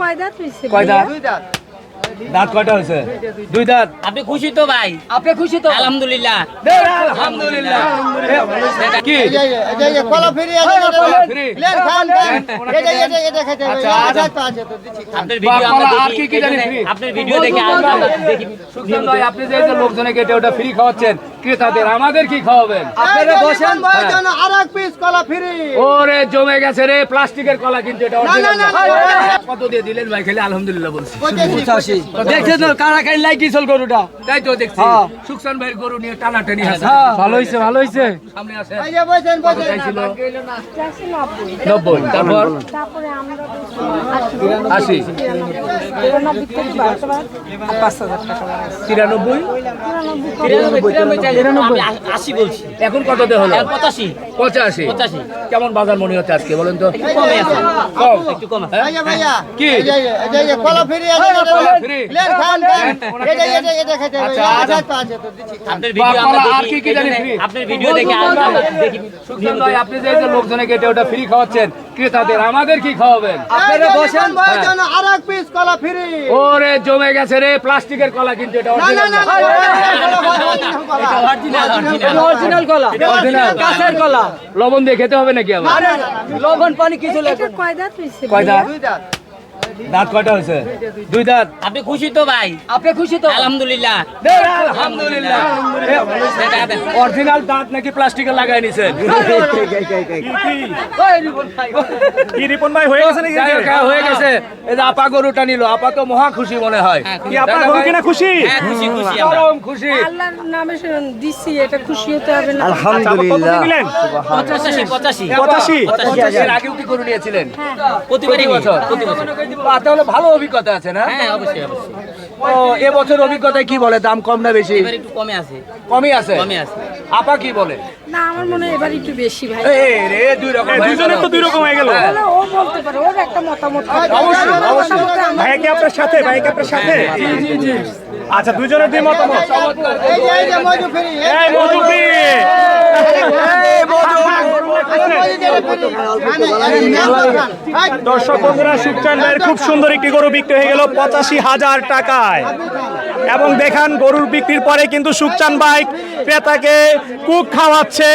কয় দাঁত হয়েছে কয় দাঁত দুই দাঁত? দাঁত কয়টা হয়েছে? দুই দাঁত। আপনি খুশি তো ভাই? আপনি খুশি তো? আলহামদুলিল্লাহ। ফ্রি খাওয়াচ্ছেন ক্রেতাদের আমাদের কি খাওয়াবেন? আপনারা বসেন। আর এক পিস কলা ফ্রি। ওরে জমে গেছে রে প্লাস্টিকের কলা কিন্তু এটা কত দিয়ে দিলেন ভাই খেলে আলহামদুলিল্লাহ বলছি। দেখছিস না কারা কারি লাই কিসল গরুটা। তাই তো দেখছি। হ্যাঁ। সুকসান ভাইয়ের গরু নিয়ে টানাটানি হ্যাঁ, আছে। হ্যাঁ। ভালো হইছে ভালো হইছে। সামনে আছে। এই যে বসেন বসেন। নব্বই। তারপর? তারপরে আমরা 80 তিরানব্বই থেকে বাড়তে পারে পাঁচ হাজার টাকা তিরানব্বই তিরানব্বই আশি বলছি এখন কততে হলো এখন পঁচাশি পঁচাশি পঁচাশি কেমন বাজার মনে হচ্ছে আজকে বলেন তো কমে আছে কম একটু কম হ্যাঁ? কি? কলা ফ্রি আচ্ছা, আচ্ছা আচ্ছা। আপনার ভিডিও দেখি আপনি যে লোকজনে কেটে ওটা ফ্রি খাওয়াচ্ছেন ক্রেতাদের আমাদের কি খাওয়াবেন আপনারা বসেন ভাইজান আর এক পিস কলা ফ্রি ওরে জমে গেছে রে প্লাস্টিকের কলা কিন্তু এটা না না না না। অরিজিনাল অরিজিনাল অরিজিনাল কলা Original। কাঁচের কলা লবণ দিয়ে খেতে হবে নাকি আবার লবণ পানি কিছু লাগবে কয় দাঁত কয় দাঁত দুই দাঁত কয়টা হয়েছে? দুই দাঁত। আপনি খুশি তো ভাই? আপনি খুশি তো? আলহামদুলিল্লাহ। আলহামদুলিল্লাহ। অরিজিনাল দাঁত নাকি প্লাস্টিকে লাগাই নিছেন কি রিপন ভাই হয়ে গেছে নাকি? হ্যাঁ, হয়ে গেছে। এই যে আপা গরুটা নিল আপা তো মহা খুশি মনে হয়। হ্যাঁ, কি আপনার গরু কিনা খুশি? হ্যাঁ খুশি খুশি চরম খুশি। আল্লাহর নামে দিচ্ছি এটা খুশি হতে হবে না। আচ্ছা, কত দিলেন? পঁচাশি পঁচাশি। পঁচাশি? এর আগেও কি গরু নিয়েছিলেন? প্রতিবারই প্রতি বছর? প্রতি বছর বাহ, তাহলে ভালো অভিজ্ঞতা আছে না? হ্যাঁ অবশ্যই অবশ্যই। ও এবছর অভিজ্ঞতায় কি বলে? দাম কম না বেশি? এবার একটু কমে আছে। কমই আছে? কমে আছে। আপা কি বলে? না আমার মনে হয় এবার একটু বেশি ভাই। এ রে দুই রকম এই হয়ে। তো দুই রকম হয়ে গেল। তাহলে ও বলতে পারে ওর একটা মতামত অবশ্যই, অবশ্যই। আমার- ভাইয়া কি আপনার সাথে ভাইয়া কি আপনার সাথে? আচ্ছা দুজনের দুই মতামত। এই যে এই যে মজু ফ্রি এই মধুপি দর্শক বন্ধুরা সুখচান ভাইয়ের খুব সুন্দর একটি গরু বিক্রি হয়ে গেল পঁচাশি হাজার টাকায়। এবং দেখান গরুর বিক্রির পরে কিন্তু সুখচান বাইক ক্রেতাকে কুক খাওয়াচ্ছে।